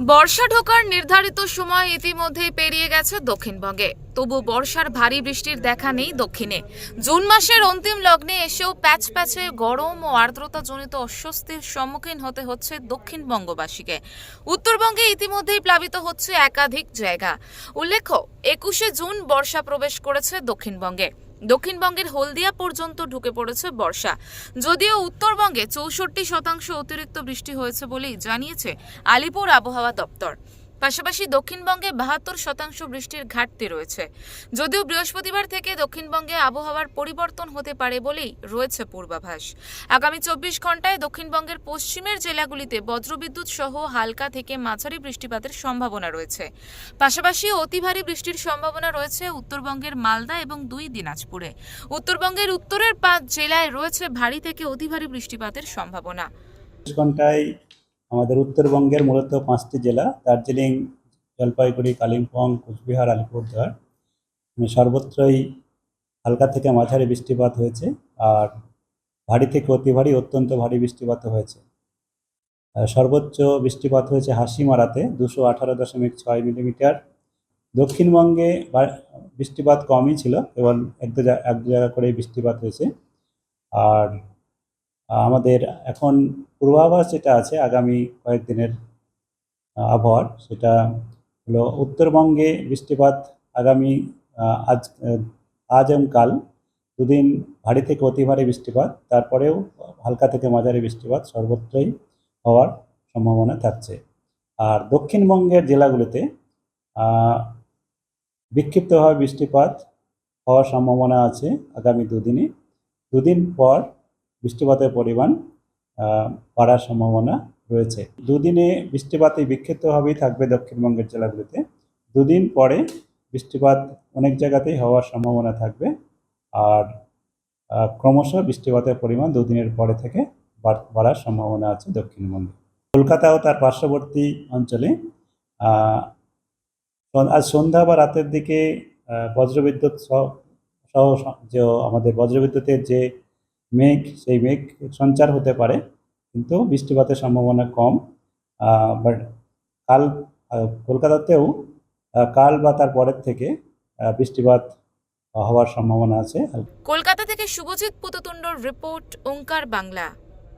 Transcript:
বর্ষা ঢোকার নির্ধারিত সময় ইতিমধ্যেই পেরিয়ে গেছে দক্ষিণবঙ্গে। তবু বর্ষার ভারী বৃষ্টির দেখা নেই দক্ষিণে। জুন মাসের অন্তিম লগ্নে এসেও প্যাচ প্যাচে গরম ও আর্দ্রতাজনিত অস্বস্তির সম্মুখীন হতে হচ্ছে দক্ষিণবঙ্গবাসীকে। উত্তরবঙ্গে ইতিমধ্যেই প্লাবিত হচ্ছে একাধিক জায়গা। উল্লেখ্য, একুশে জুন বর্ষা প্রবেশ করেছে দক্ষিণবঙ্গে। দক্ষিণবঙ্গের হলদিয়া পর্যন্ত ঢুকে পড়েছে বর্ষা। যদিও উত্তরবঙ্গে চৌষট্টি শতাংশ অতিরিক্ত বৃষ্টি হয়েছে বলেই জানিয়েছে আলিপুর আবহাওয়া দপ্তর। পাশাপাশি দক্ষিণবঙ্গে বাহাত্তর শতাংশ বৃষ্টির ঘাটতি রয়েছে। যদিও বৃহস্পতিবার থেকে দক্ষিণবঙ্গে আবহাওয়ার পরিবর্তন হতে পারে বলেই রয়েছে পূর্বাভাস। আগামী চব্বিশ ঘন্টায় দক্ষিণবঙ্গের পশ্চিমের জেলাগুলিতে বজ্রবিদ্যুৎ সহ হালকা থেকে মাঝারি বৃষ্টিপাতের সম্ভাবনা রয়েছে। পাশাপাশি অতি ভারী বৃষ্টির সম্ভাবনা রয়েছে উত্তরবঙ্গের মালদা এবং দুই দিনাজপুরে। উত্তরবঙ্গের উত্তরের পাঁচ জেলায় রয়েছে ভারী থেকে অতি ভারী বৃষ্টিপাতের সম্ভাবনা। ঘন্টায় আমাদের উত্তরবঙ্গের মূলত পাঁচটি জেলা, দার্জিলিং, জলপাইগুড়ি, কালিম্পং, কোচবিহার, আলিপুরদুয়ার। মানে সর্বত্রই হালকা থেকে মাঝারি বৃষ্টিপাত হয়েছে আর ভারী থেকে অতি ভারী, অত্যন্ত ভারী বৃষ্টিপাত হয়েছে। সর্বোচ্চ বৃষ্টিপাত হয়েছে হাসিমারাতে দুশো আঠারো দশমিক ছয় মিলিমিটার। দক্ষিণবঙ্গে বৃষ্টিপাত কমই ছিল, কেবল এক দু এক দু জায়গা করে বৃষ্টিপাত হয়েছে। আর আমাদের এখন পূর্বাভাস যেটা আছে আগামী কয়েকদিনের আবহাওয়ার, সেটা হলো উত্তরবঙ্গে বৃষ্টিপাত আগামী আজ আজ এবং কাল দুদিন ভারী থেকে অতি ভারী বৃষ্টিপাত, তারপরেও হালকা থেকে মাঝারি বৃষ্টিপাত সর্বত্রই হওয়ার সম্ভাবনা থাকছে। আর দক্ষিণবঙ্গের জেলাগুলোতে বিক্ষিপ্তভাবে বৃষ্টিপাত হওয়ার সম্ভাবনা আছে আগামী দুদিনে। দুদিন পর বৃষ্টিপাতের পরিমাণ বাড়ার সম্ভাবনা রয়েছে। দুদিনে বৃষ্টিপাতে বিক্ষিপ্তভাবেই থাকবে দক্ষিণবঙ্গের জেলাগুলিতে। দুদিন পরে বৃষ্টিপাত অনেক জায়গাতেই হওয়ার সম্ভাবনা থাকবে। আর ক্রমশ বৃষ্টিপাতের পরিমাণ দুদিনের পরে থেকে বাড়- বাড়ার সম্ভাবনা আছে দক্ষিণবঙ্গে। কলকাতা ও তার পার্শ্ববর্তী অঞ্চলে আজ সন্ধ্যা বা রাতের দিকে বজ্রবিদ্যুৎ সহ, যে আমাদের বজ্রবিদ্যুতের যে মেঘ, সেই মেঘ সঞ্চার হতে পারে, কিন্তু বৃষ্টিপাতের সম্ভাবনা কম। বাট কাল কলকাতাতেও কাল বা তার পরের থেকে বৃষ্টিপাত হওয়ার সম্ভাবনা আছে। কলকাতা থেকে শুভজিৎ পুততুণ্ডর রিপোর্ট, ওঙ্কার বাংলা।